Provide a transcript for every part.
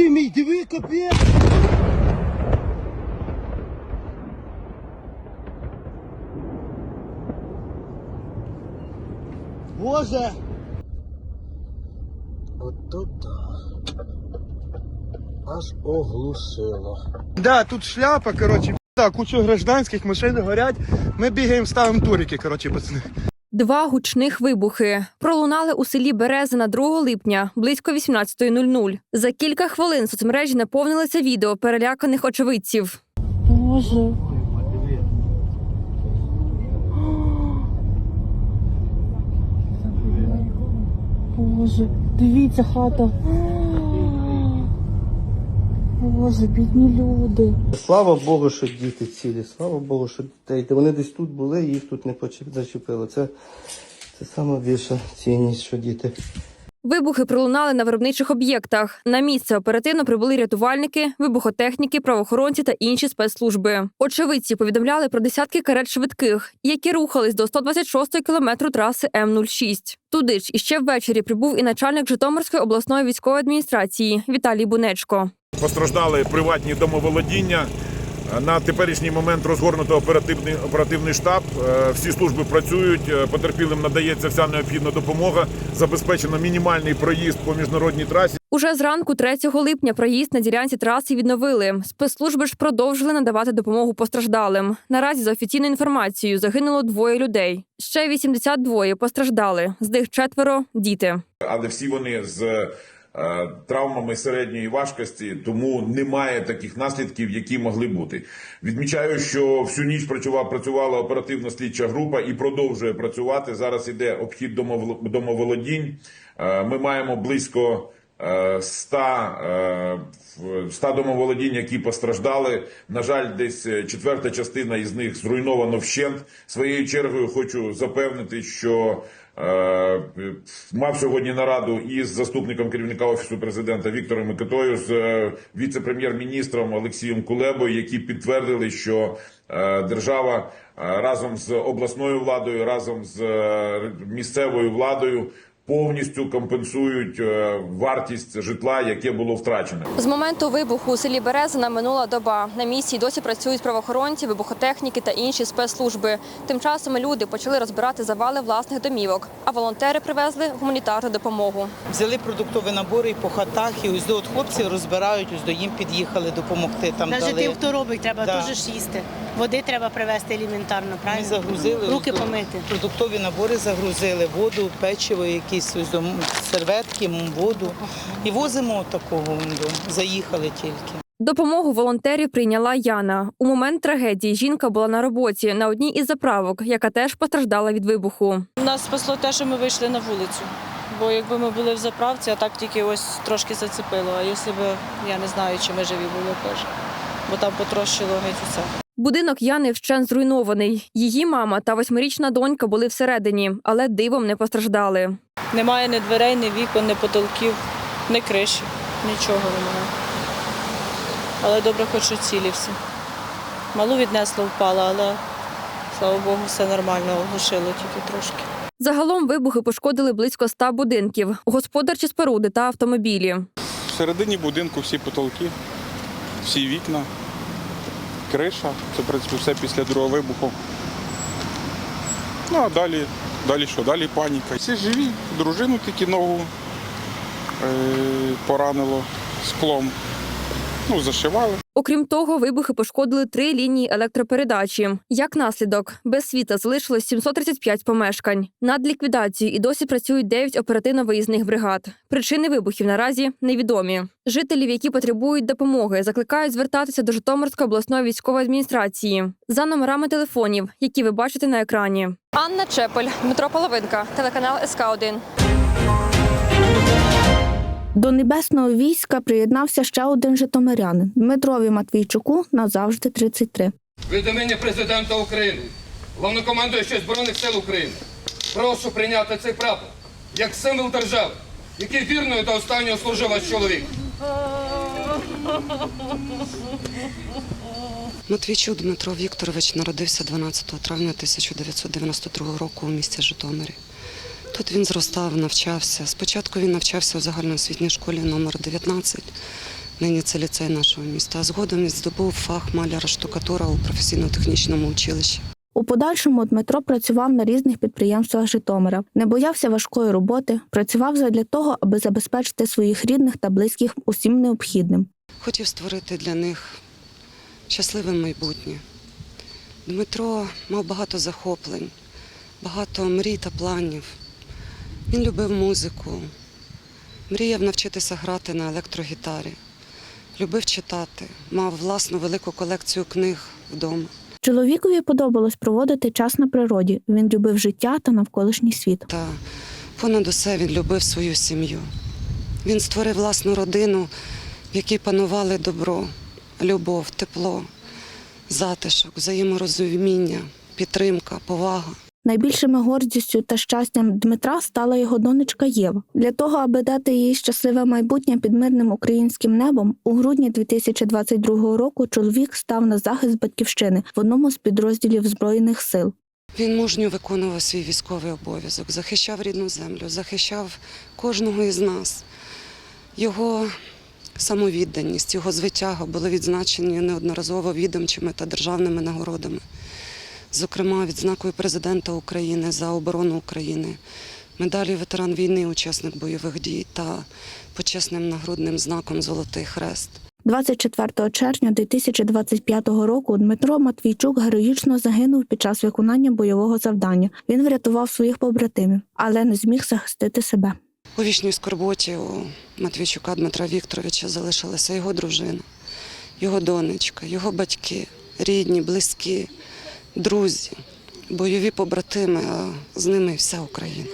Ти мій, диви, капець! Боже! Ото да. Аж оглушило. Да, тут шляпа, коротше, да, куча гражданських машин горять. Ми бігаємо, ставимо турики, коротше, пацани. Два гучних вибухи пролунали у селі Березина 2 липня близько 18.00. За кілька хвилин соцмережі наповнилися відео переляканих очевидців. Боже. Боже, дивіться хата. Боже, бідні люди. Слава Богу, що діти цілі. Слава Богу, що дітей. Вони десь тут були, їх тут не зачепило. Це, це найбільша цінність, що діти. Вибухи пролунали на виробничих об'єктах. На місце оперативно прибули рятувальники, вибухотехніки, правоохоронці та інші спецслужби. Очевидці повідомляли про десятки карет швидких, які рухались до 126-ї кілометру траси М06. Туди ж іще ввечері прибув і начальник Житомирської обласної військової адміністрації Віталій Бунечко. Постраждали приватні домоволодіння. На теперішній момент розгорнуто оперативний оперативний штаб. Е, Всі служби працюють. е, Потерпілим надається вся необхідна допомога. Забезпечено мінімальний проїзд по міжнародній трасі. Уже зранку 3 липня проїзд на ділянці траси відновили. Спецслужби ж продовжили надавати допомогу постраждалим. Наразі за офіційною інформацією загинуло двоє людей. Ще 82 постраждали. З них четверо діти. але всі вони з травмами середньої важкості, тому немає таких наслідків, які могли бути. Відмічаю, що всю ніч працювала, працювала оперативно слідча група і продовжує працювати. Зараз іде обхід домовол- домоволодінь. Е, Ми маємо близько. е, 100, е, в- 100 домоволодінь, які постраждали. На жаль, десь е, четверта частина із них зруйновано вщент. Своєю чергою хочу запевнити, що Е, Мав сьогодні нараду із заступником керівника офісу президента Віктором Микитою з е, віце-прем'єр-міністром Олексієм Кулебою, які підтвердили, що е, держава е, разом з обласною владою, разом з е, місцевою владою повністю компенсують е, вартість житла, яке було втрачене. З моменту вибуху у селі Березина минула доба. На місці досі працюють правоохоронці, вибухотехніки та інші спецслужби. Тим часом люди почали розбирати завали власних домівок, а волонтери привезли гуманітарну допомогу. Взяли продуктові набори і по хатах, і ось до от хлопці розбирають, ось до їм під'їхали допомогти. Там Навіть дали. тим, хто робить, треба Да. теж ж їсти. Води треба привезти елементарно, Ми загрузили Руки помити. Продуктові набори загрузили, воду, печиво, якісь серветки, воду. І возимо такого. Заїхали тільки. Допомогу волонтерів прийняла Яна. У момент трагедії жінка була на роботі на одній із заправок, яка теж постраждала від вибуху. Нас спасло те, що ми вийшли на вулицю. Бо якби ми були в заправці, а так тільки ось трошки зацепило. А якщо б я не знаю, чи ми живі були теж. Бо там потрощило геть усе. Будинок Яни вщен зруйнований. Її мама та восьмирічна донька були всередині, але дивом не постраждали. Немає ні дверей, ні вікон, ні потолків, ні криші. Нічого немає. Але добре, хоч що цілі всі. Малу віднесло впала, але слава Богу, все нормально, оглушило тільки трошки. Загалом вибухи пошкодили близько ста будинків, господарчі споруди та автомобілі. Всередині будинку всі потолки, всі вікна, криша. Це в принципі все після другого вибуху. Ну а далі, далі що? Далі паніка. Всі живі, дружину тільки ногу е, поранило склом. Ну, зашивали. Окрім того, вибухи пошкодили три лінії електропередачі. Як наслідок, без світла залишилось 735 помешкань. Над ліквідацією і досі працюють 9 оперативно-виїзних бригад. Причини вибухів наразі невідомі. Жителів, які потребують допомоги, закликають звертатися до Житомирської обласної військової адміністрації за номерами телефонів, які ви бачите на екрані. Анна Чепель, Дмитро Половинка, телеканал СК 1 До небесного війська приєднався ще один житомирянин Дмитрові Матвійчуку назавжди 33. Від імені президента України, головнокомандуючого Збройних сил України, прошу прийняти цей прапор як символ держави, який вірною до останнього служив ваш чоловік. Матвійчук Дмитро Вікторович народився 12 травня 1992 року у місті Житомирі. Тут він зростав, навчався. Спочатку він навчався у загальноосвітній школі номер 19 Нині це ліцей нашого міста. А згодом він здобув фах маляра штукатура у професійно-технічному училищі. У подальшому Дмитро працював на різних підприємствах Житомира, не боявся важкої роботи, працював задля того, аби забезпечити своїх рідних та близьких усім необхідним. Хотів створити для них щасливе майбутнє. Дмитро мав багато захоплень, багато мрій та планів. Він любив музику, мріяв навчитися грати на електрогітарі, любив читати, мав власну велику колекцію книг вдома. Чоловікові подобалось проводити час на природі. Він любив життя та навколишній світ. Та понад усе він любив свою сім'ю. Він створив власну родину, в якій панували добро, любов, тепло, затишок, взаєморозуміння, підтримка, повага. Найбільшими гордістю та щастям Дмитра стала його донечка Єва. Для того, аби дати їй щасливе майбутнє під мирним українським небом, у грудні 2022 року чоловік став на захист батьківщини в одному з підрозділів збройних сил. Він мужньо виконував свій військовий обов'язок, захищав рідну землю, захищав кожного із нас. Його самовідданість, його звитяга були відзначені неодноразово відомчими та державними нагородами. Зокрема, відзнакою президента України за оборону України, медаллю ветеран війни, учасник бойових дій та почесним нагрудним знаком Золотий Хрест. 24 червня 2025 року Дмитро Матвійчук героїчно загинув під час виконання бойового завдання. Він врятував своїх побратимів, але не зміг захистити себе. У вічній скорботі у Матвійчука Дмитра Вікторовича залишилася його дружина, його донечка, його батьки, рідні, близькі, друзі, бойові побратими, а з ними вся Україна.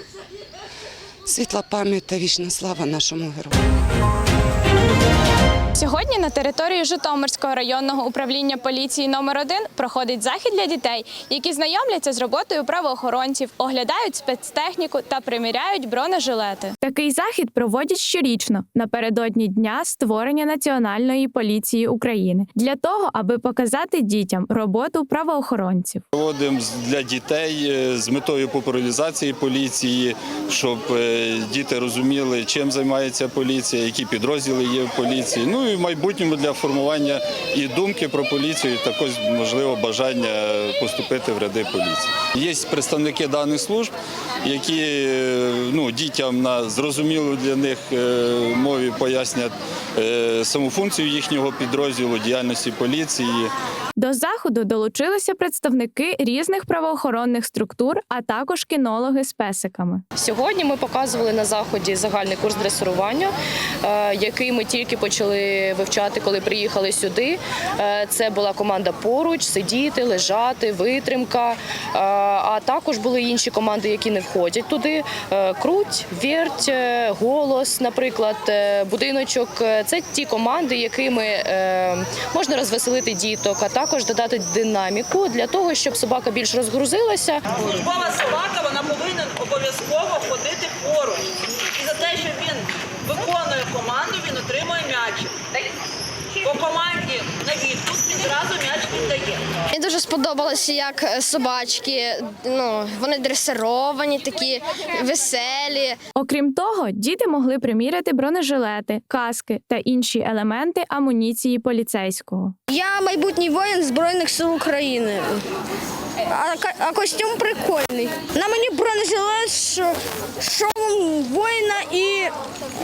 Світла пам'ять та вічна слава нашому герою. Сьогодні на території Житомирського районного управління поліції номер 1 проходить захід для дітей, які знайомляться з роботою правоохоронців, оглядають спецтехніку та приміряють бронежилети. Такий захід проводять щорічно напередодні дня створення Національної поліції України для того, аби показати дітям роботу правоохоронців. Проводимо з- для дітей е, з метою популяризації поліції, щоб е, діти розуміли, чим займається поліція, які підрозділи є в поліції. Ну і в майбутньому для формування і думки про поліцію, і також можливо бажання поступити в ряди поліції. Є представники даних служб, які е, ну, дітям на зрозумілу для них е, мові пояснять е, саму функцію їхнього підрозділу, діяльності поліції. До заходу долучилися представники різних правоохоронних структур, а також кінологи з песиками. Сьогодні ми показували на заході загальний курс дресирування, який ми тільки почали вивчати, коли приїхали сюди. Це була команда поруч, сидіти, лежати, витримка. А також були інші команди, які не входять туди. Е, Круть, верть, е, голос, наприклад, е, будиночок. Це ті команди, якими можна розвеселити діток, а також додати динаміку для того, щоб собака більш розгрузилася. Службова собака вона повинна обов'язково ходити поруч. І за те, що він виконує команду, він отримує м'ячик. По команді на відпуск він зразу м'яч дуже сподобалося, як е, собачки, ну вони дресировані, такі веселі. Окрім того, діти могли приміряти бронежилети, каски та інші елементи амуніції поліцейського. Я майбутній воїн Збройних сил України. А, а костюм прикольний. На мені бронежилет, шолом воїна і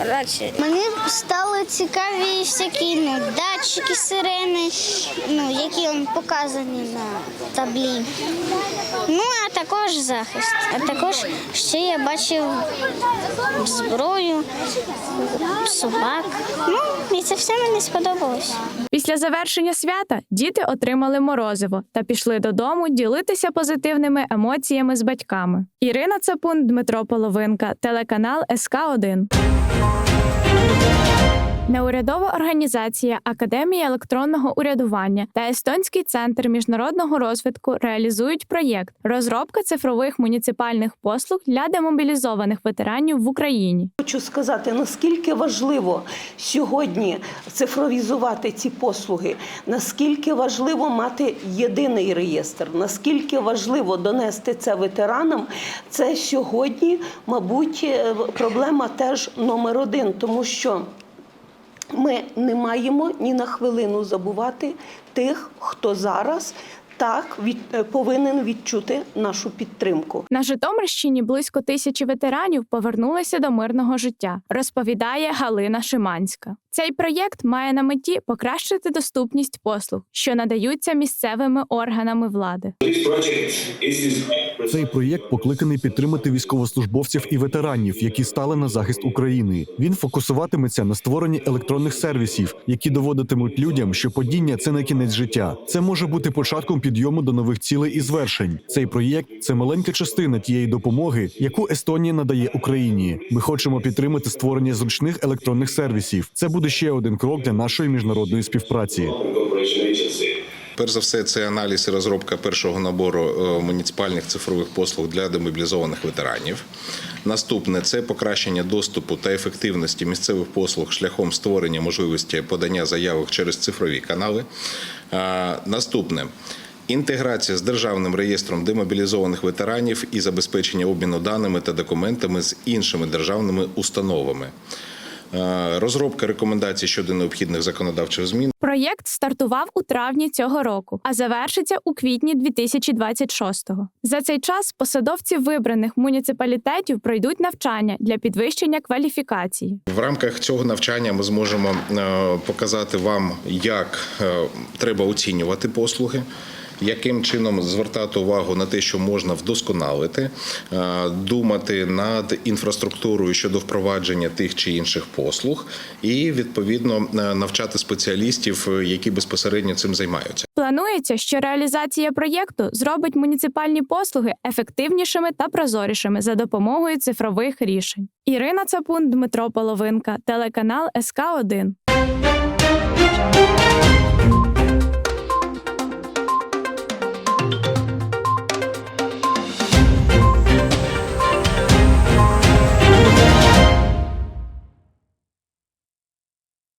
рація. Мені стали цікаві всякі ну, датчики, сирени, ну, які показані на таблі. Ну, а також захист. А також ще я бачив зброю, собак. Ну, і це все мені сподобалось. Після завершення свята діти отримали морозиво та пішли додому ділитися позитивними емоціями з батьками. Ірина Цапун, Дмитро Половинка, телеканал СК 1 Неурядова організація Академія електронного урядування та Естонський центр міжнародного розвитку реалізують проєкт розробка цифрових муніципальних послуг для демобілізованих ветеранів в Україні. Хочу сказати, наскільки важливо сьогодні цифровізувати ці послуги, наскільки важливо мати єдиний реєстр, наскільки важливо донести це ветеранам. Це сьогодні, мабуть, е, проблема теж номер один, тому що. Ми не маємо ні на хвилину забувати тих, хто зараз так від, е, повинен відчути нашу підтримку. На Житомирщині близько тисячі ветеранів повернулися до мирного життя, розповідає Галина Шиманська. Цей проєкт має на меті покращити доступність послуг, що надаються місцевими органами влади. Цей проєкт покликаний підтримати військовослужбовців і ветеранів, які стали на захист України. Він фокусуватиметься на створенні електронних сервісів, які доводитимуть людям, що падіння це не кінець життя. Це може бути початком підйому до нових цілей і звершень. Цей проєкт це маленька частина тієї допомоги, яку Естонія надає Україні. Ми хочемо підтримати створення зручних електронних сервісів. Це буде ще один крок для нашої міжнародної співпраці. Перш за все, це аналіз і розробка першого набору е, муніципальних цифрових послуг для демобілізованих ветеранів. Наступне це покращення доступу та ефективності місцевих послуг шляхом створення можливості подання заявок через цифрові канали. Е, Наступне. Інтеграція з державним реєстром демобілізованих ветеранів і забезпечення обміну даними та документами з іншими державними установами. Е, Розробка рекомендацій щодо необхідних законодавчих змін. Проєкт стартував у травні цього року, а завершиться у квітні 2026-го. За цей час посадовці вибраних муніципалітетів пройдуть навчання для підвищення кваліфікації. В рамках цього навчання ми зможемо е, показати вам, як е, треба оцінювати послуги. Яким чином звертати увагу на те, що можна вдосконалити, е, думати над інфраструктурою щодо впровадження тих чи інших послуг, і відповідно е, навчати спеціалістів, е, які безпосередньо цим займаються. Планується, що реалізація проєкту зробить муніципальні послуги ефективнішими та прозорішими за допомогою цифрових рішень. Ірина Цапун, Дмитро Половинка, телеканал СК 1